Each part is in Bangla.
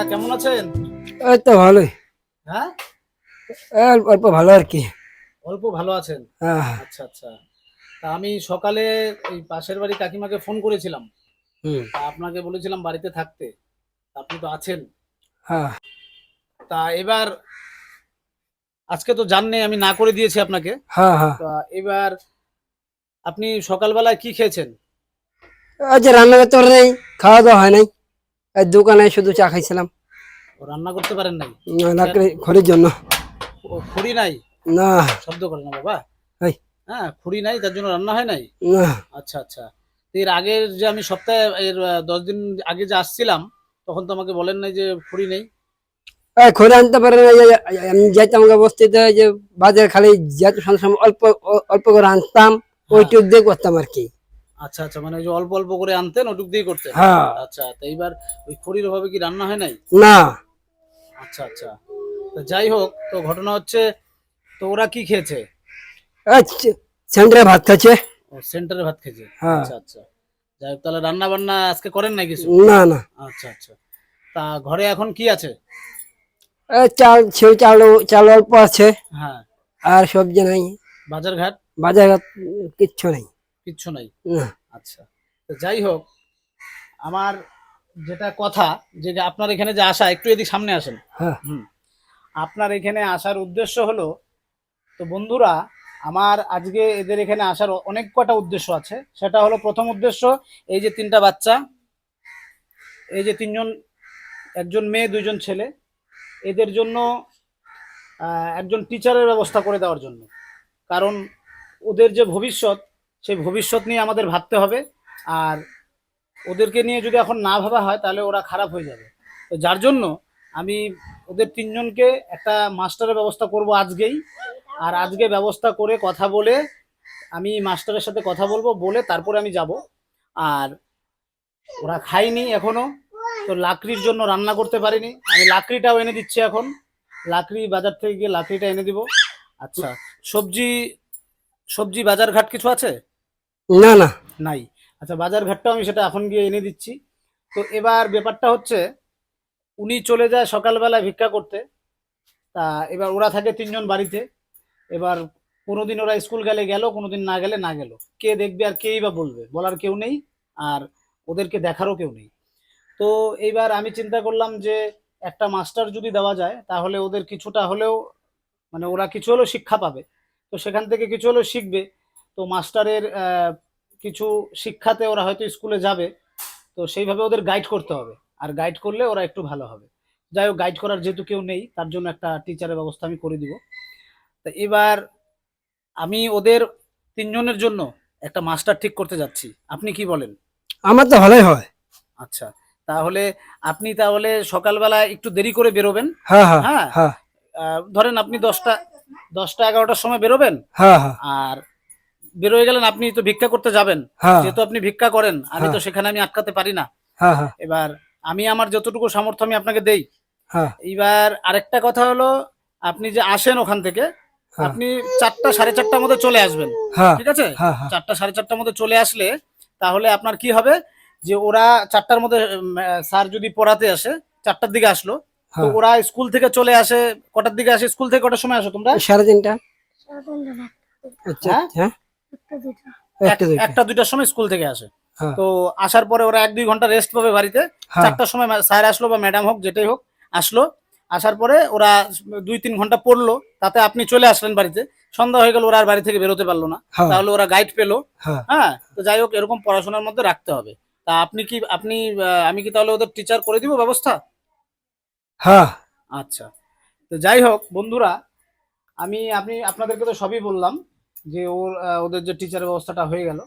কাকা কেমন আছেন? এই তো ভালোই। হ্যাঁ? অল্প ভালো আর কি। অল্প ভালো আছেন? হ্যাঁ। আচ্ছা আচ্ছা। তা আমি সকালে এই পাশের বাড়ি কাকিমাকে ফোন করেছিলাম। হুম। আপনাকে বলেছিলাম বাড়িতে থাকতে। আপনি তো আছেন। হ্যাঁ। তা এবার আজকে তো জাননি আমি না করে দিয়েছি আপনাকে। হ্যাঁ হ্যাঁ। এবার আপনি সকালবেলায় কি খেয়েছেন? আজ রান্না করতে পারে নাই খাওয়া দাওয়া হয় নাই। দোকানে শুধু চা খাইছিলাম। ও রান্না করতে পারেন নাই? না, খড়ির জন্য। ও খুঁড়ি নাই? না। শব্দ করে না বাবা। হ্যাঁ খুঁড়ি নাই তার জন্য রান্না হয় নাই? না। আচ্ছা আচ্ছা। এর আগের যে আমি সপ্তাহে এর দশ দিন আগে যে আসছিলাম তখন তো আমাকে বলেন নাই যে খুঁড়ি নেই। এই খড়ি আনতে পারে না আমি যাইতাম বস্তিতে যে বাজার খালি যেত অল্প অল্প করে আনতাম ওইটুক দিয়ে করতাম আর কি। আচ্ছা আচ্ছা মানে ওই যে অল্প অল্প করে আনতেন ওটুক দিয়ে করতেন? হ্যাঁ। আচ্ছা তো এইবার ওই খড়ির অভাবে কি রান্না হয় নাই? না। আচ্ছা আচ্ছা। তো যাই হোক তো ঘটনা হচ্ছে তো ওরা কি খেয়েছে? সেন্টারে ভাত খাচ্ছে। ও সেন্টারে ভাত খেয়েছে? হ্যাঁ। আচ্ছা আচ্ছা। যাই হোক তাহলে রান্না বান্না আজকে করেন না কিছু? না না। আচ্ছা আচ্ছা। তা ঘরে এখন কি আছে? চাল সেও চাল চাল অল্প আছে। হ্যাঁ। আর সবজি নাই। বাজার ঘাট বাজার ঘাট কিচ্ছু নাই। কিচ্ছু নাই। আচ্ছা। তো যাই হোক আমার যেটা কথা যে আপনার এখানে যে আসা একটু এদিক সামনে আসেন। হ্যাঁ। হুম। আপনার এখানে আসার উদ্দেশ্য হলো তো বন্ধুরা আমার আজকে এদের এখানে আসার অনেক কটা উদ্দেশ্য আছে। সেটা হলো প্রথম উদ্দেশ্য এই যে তিনটা বাচ্চা এই যে তিনজন একজন মেয়ে দুইজন ছেলে এদের জন্য একজন টিচারের ব্যবস্থা করে দেওয়ার জন্য। কারণ ওদের যে ভবিষ্যৎ সেই ভবিষ্যৎ নিয়ে আমাদের ভাবতে হবে। আর ওদেরকে নিয়ে যদি এখন না ভাবা হয়, তাহলে ওরা খারাপ হয়ে যাবে। তো যার জন্য আমি ওদের তিনজনকে একটা মাস্টারের ব্যবস্থা করব আজকেই। আর আজকে ব্যবস্থা করে কথা বলে আমি মাস্টারের সাথে কথা বলব, বলে তারপরে আমি যাব। আর ওরা খায়নি এখনও, তো লাকড়ির জন্য রান্না করতে পারিনি। আমি লাকড়িটাও এনে দিচ্ছি এখন। লাকড়ি বাজার থেকে গিয়ে লাকড়িটা এনে দিব। আচ্ছা সবজি সবজি বাজার ঘাট কিছু আছে? না না। নাই। আচ্ছা বাজার ঘাটটাও আমি সেটা এখন গিয়ে এনে দিচ্ছি। তো এবার ব্যাপারটা হচ্ছে, উনি চলে যায় সকালবেলা ভিক্ষা করতে। তা এবার ওরা থাকে তিনজন বাড়িতে। এবার কোনোদিন ওরা স্কুল গেলে গেল, কোনোদিন না গেলে না গেল। কে দেখবে আর কেই বা বলবে, বলার কেউ নেই, আর ওদেরকে দেখারও কেউ নেই। তো এইবার আমি চিন্তা করলাম যে, একটা মাস্টার যদি দেওয়া যায়, তাহলে ওদের কিছুটা হলেও মানে ওরা কিছু হলেও শিক্ষা পাবে। তো সেখান থেকে কিছু হলেও শিখবে। তো মাস্টারের কিছু শিক্ষাতে ওরা হয়তো স্কুলে যাবে তো সেইভাবে ওদের গাইড করতে হবে। আর গাইড করলে ওরা একটু ভালো হবে। যাই হোক গাইড করার যেহেতু কেউ নেই তার জন্য একটা টিচারের ব্যবস্থা আমি করে দিব। তা এবার আমি ওদের তিনজনের জন্য একটা মাস্টার ঠিক করতে যাচ্ছি। আপনি কি বলেন? আমার তো ভালোই হয়। আচ্ছা তাহলে আপনি তাহলে সকালবেলা একটু দেরি করে বেরোবেন? হ্যাঁ হ্যাঁ হ্যাঁ। হ্যাঁ। ধরেন আপনি দশটা দশটা এগারোটার সময় বেরোবেন? হ্যাঁ হয়ে গেলেন আপনি তো ভিক্ষা করতে যাবেন। হ্যাঁ। যেহেতু আপনি ভিক্ষা করেন আমি তো হ্যাঁ। সেখানে আমি আটকাতে পারি না। হ্যাঁ হ্যাঁ। এবার আমি আমার যতটুকু সামর্থ্য আমি আপনাকে দেই। হ্যাঁ। এইবার আরেকটা কথা হলো আপনি যে আসেন ওখান থেকে। আপনি চারটা সাড়ে চারটার মধ্যে চলে আসবেন। হ্যাঁ। ঠিক আছে? চারটা সাড়ে চারটার মধ্যে চলে আসলে তাহলে আপনার কি হবে? যে ওরা চারটার মধ্যে স্যার যদি পড়াতে আসে চারটার দিকে আসলো তো ওরা স্কুল থেকে চলে আসে কটার দিকে আসে? স্কুল থেকে কটার সময় আসো তোমরা? সাড়ে তিনটা। আচ্ছা হ্যাঁ? এক- একটা দুইটার সময় স্কুল থেকে আসে। হ্যাঁ। তো আসার পরে ওরা এক দুই ঘণ্টা রেস্ট পাবে বাড়িতে। হ্যাঁ। চারটার সময় স্যার আসলো বা ম্যাডাম হোক যেটাই হোক আসলো। আসার পরে ওরা দুই তিন ঘণ্টা পড়ল। তাতে আপনি চলে আসলেন বাড়িতে। সন্ধ্যা হয়ে গেল ওরা আর বাড়ি থেকে বেরোতে পারল না। হ্যাঁ। তাহলে ওরা গাইড পেল। হ্যাঁ। হ্যাঁ তো যাই হোক এরকম পড়াশোনার মধ্যে রাখতে হবে। তা আপনি কি আপনি আমি কি তাহলে ওদের টিচার করে দিব ব্যবস্থা? হ্যাঁ। আচ্ছা। তো যাই হোক বন্ধুরা আমি আপনি আপনাদেরকে তো সবই বললাম। যে ওর ওদের যে টিচারের ব্যবস্থাটা হয়ে গেল।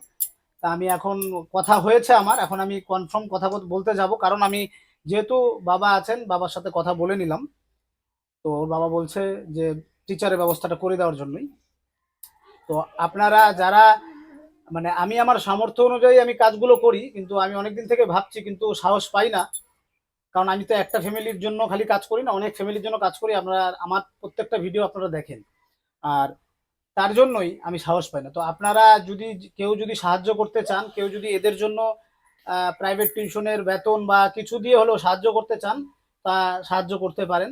তা আমি এখন কথা হয়েছে আমার, এখন আমি কনফার্ম কথা বলতে যাব। কারণ আমি যেহেতু বাবা আছেন, বাবার সাথে কথা বলে নিলাম। তো ওর বাবা বলছে যে টিচারের ব্যবস্থাটা করে দেওয়ার জন্যই। তো আপনারা যারা মানে আমি আমার সামর্থ্য অনুযায়ী আমি কাজগুলো করি, কিন্তু আমি অনেকদিন থেকে ভাবছি, কিন্তু সাহস পাই না। কারণ আমি তো একটা ফ্যামিলির জন্য খালি কাজ করি না, অনেক ফ্যামিলির জন্য কাজ করি। আপনারা, আমার প্রত্যেকটা ভিডিও আপনারা দেখেন। আর তার জন্যই আমি সাহস পাই না। তো আপনারা যদি কেউ যদি সাহায্য করতে চান কেউ যদি এদের জন্য প্রাইভেট টিউশনের বেতন বা কিছু দিয়ে হলেও সাহায্য করতে চান তা সাহায্য করতে পারেন।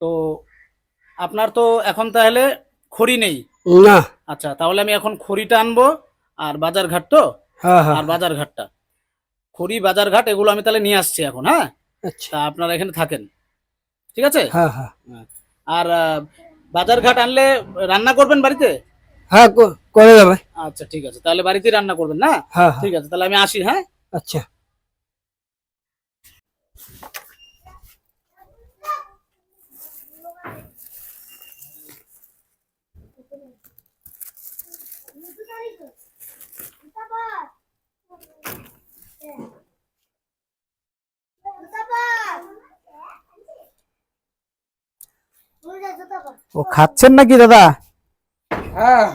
তো আপনার তো এখন তাহলে খড়ি নেই? না। আচ্ছা তাহলে আমি এখন খড়িটা আনব আর বাজার ঘাট তো? হ্যাঁ হ্যাঁ। আর বাজার ঘাটটা খড়ি বাজার ঘাট এগুলো আমি তাহলে নিয়ে আসছি এখন হ্যাঁ? আচ্ছা। আপনারা এখানে থাকেন। ঠিক আছে? হ্যাঁ হ্যাঁ। আর আহ, বাজার ঘাট আনলে রান্না করবেন বাড়িতে? হ্যাঁ ক- করে যাবে আচ্ছা ঠিক আছে। তাহলে বাড়িতেই রান্না করবেন না? হ্যাঁ হ্যাঁ। ঠিক আছে তাহলে আমি আসি হ্যাঁ? আচ্ছা। ও খাচ্ছেন নাকি দাদা? হ্যাঁ।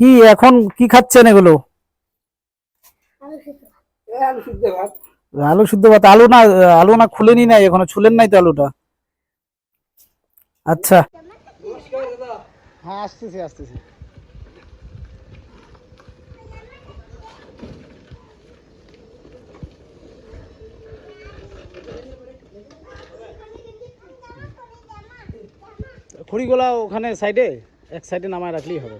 কি এখন কি খাচ্ছেন এগুলো? আলু আলু শুদ্ধ ভাত। আলু না আলু না খুলেনি নাই এখনও ছুলেন নাই তো আলুটা। আচ্ছা। হ্যাঁ আসতেছি আসতেছি। খড়িগুলা ওখানে সাইডে এক সাইডে নামায় রাখলেই হবে।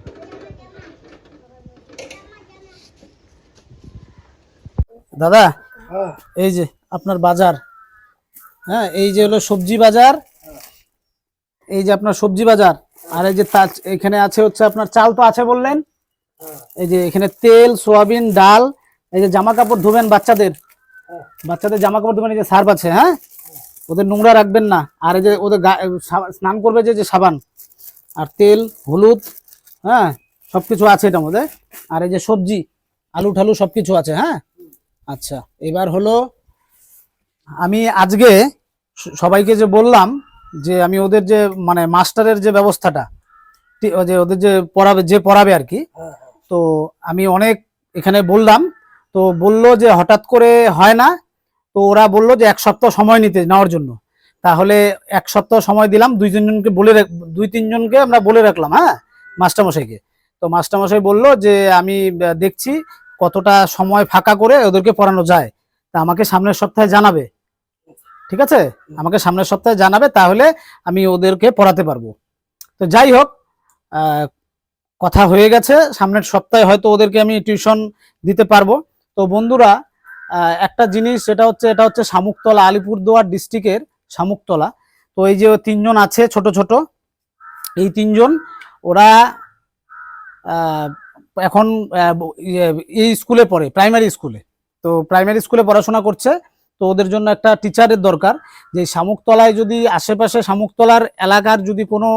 দাদা হ্যাঁ। এই যে আপনার বাজার হ্যাঁ এই যে হলো সবজি বাজার এই যে আপনার সবজি বাজার আর এই যে তা- এখানে আছে হচ্ছে আপনার চাল তো আছে বললেন এই যে এখানে তেল সোয়াবিন ডাল এই যে জামা কাপড় ধুবেন বাচ্চাদের বাচ্চাদের জামা কাপড় ধুবেন এই যে সার্ফ আছে হ্যাঁ? ওদের নোংরা রাখবেন না। আর এই যে ওদের স্নান করবে যে যে সাবান, আর তেল, হলুদ হ্যাঁ সবকিছু আছে এটার মধ্যে। আর এই যে সবজি, আলু ঠালু সবকিছু আছে হ্যাঁ? আচ্ছা এবার হলো আমি আজকে সবাইকে যে বললাম যে, আমি ওদের যে মানে মাস্টারের যে ব্যবস্থাটা যে ওদের যে পড়াবে যে পড়াবে আর কি, তো আমি অনেক এখানে বললাম। তো বলল যে হঠাৎ করে হয় না তো ওরা বলল যে এক সপ্তাহ সময় নিতে নেওয়ার জন্য। তাহলে এক সপ্তাহ সময় দিলাম, দুই তিনজনকে বলে দুই তিনজনকে আমরা বলে রাখলাম হ্যাঁ মাস্টারমশাইকে। তো মাস্টারমশাই বলল যে, আমি দেখছি কতটা সময় ফাঁকা করে ওদেরকে পড়ানো যায়। তা আমাকে সামনের সপ্তাহে জানাবে। ঠিক আছে? আমাকে সামনের সপ্তাহে জানাবে, তাহলে আমি ওদেরকে পড়াতে পারব। তো যাই হোক কথা হয়ে গেছে। সামনের সপ্তাহে হয়তো ওদেরকে আমি টিউশন দিতে পারব। তো বন্ধুরা একটা জিনিস সেটা হচ্ছে এটা হচ্ছে শামুকতলা আলিপুরদুয়ার ডিস্ট্রিক্টের শামুকতলা। তো এই যে তিনজন আছে ছোট ছোট এই তিনজন ওরা এখন ইয়ে, এই স্কুলে পড়ে প্রাইমারি স্কুলে। তো প্রাইমারি স্কুলে পড়াশোনা করছে তো ওদের জন্য একটা টিচারের দরকার যে শামুকতলায় যদি আশেপাশে শামুকতলার এলাকার যদি কোনো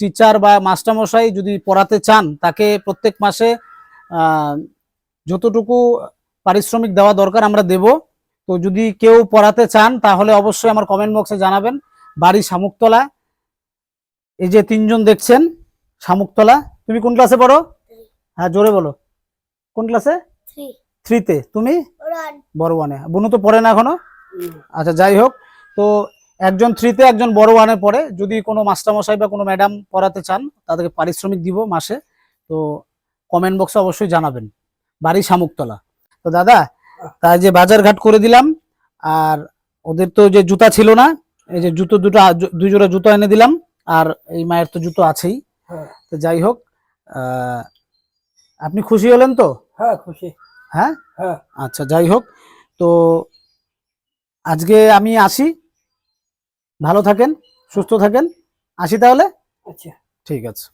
টিচার বা মাস্টারমশাই যদি পড়াতে চান তাকে প্রত্যেক মাসে যতটুকু পারিশ্রমিক দেওয়া দরকার আমরা দেব। তো যদি কেউ পড়াতে চান তাহলে অবশ্যই আমার কমেন্ট বক্সে জানাবেন। বাড়ি শামুকতলা। এই যে তিনজন দেখছেন শামুকতলা। তুমি কোন ক্লাসে পড়ো? হ্যাঁ জোরে বলো। কোন ক্লাসে থ্রিতে তুমি. বড় ওয়ানে বুনু তো পড়ে না এখনও? আচ্ছা যাই হোক। তো একজন থ্রিতে একজন বড় ওয়ানে পড়ে। যদি কোনো মাস্টারমশাই বা কোনো ম্যাডাম পড়াতে চান তাদেরকে পারিশ্রমিক দিব মাসে। তো কমেন্ট বক্সে অবশ্যই জানাবেন। বাড়ি শামুকতলা। তো দাদা তাই যে বাজার ঘাট করে দিলাম আর ওদের তো যে জুতা ছিল না এই যে জুতো দুটো দুই জোড়া জুতো এনে দিলাম আর এই মায়ের তো জুতো আছেই। হ্যাঁ। তো যাই হোক আপনি খুশি হলেন তো? হ্যাঁ খুশি। হ্যাঁ? হ্যাঁ। আচ্ছা যাই হোক তো আজকে আমি আসি। ভালো থাকেন সুস্থ থাকেন। আসি তাহলে? আচ্ছা। ঠিক আছে।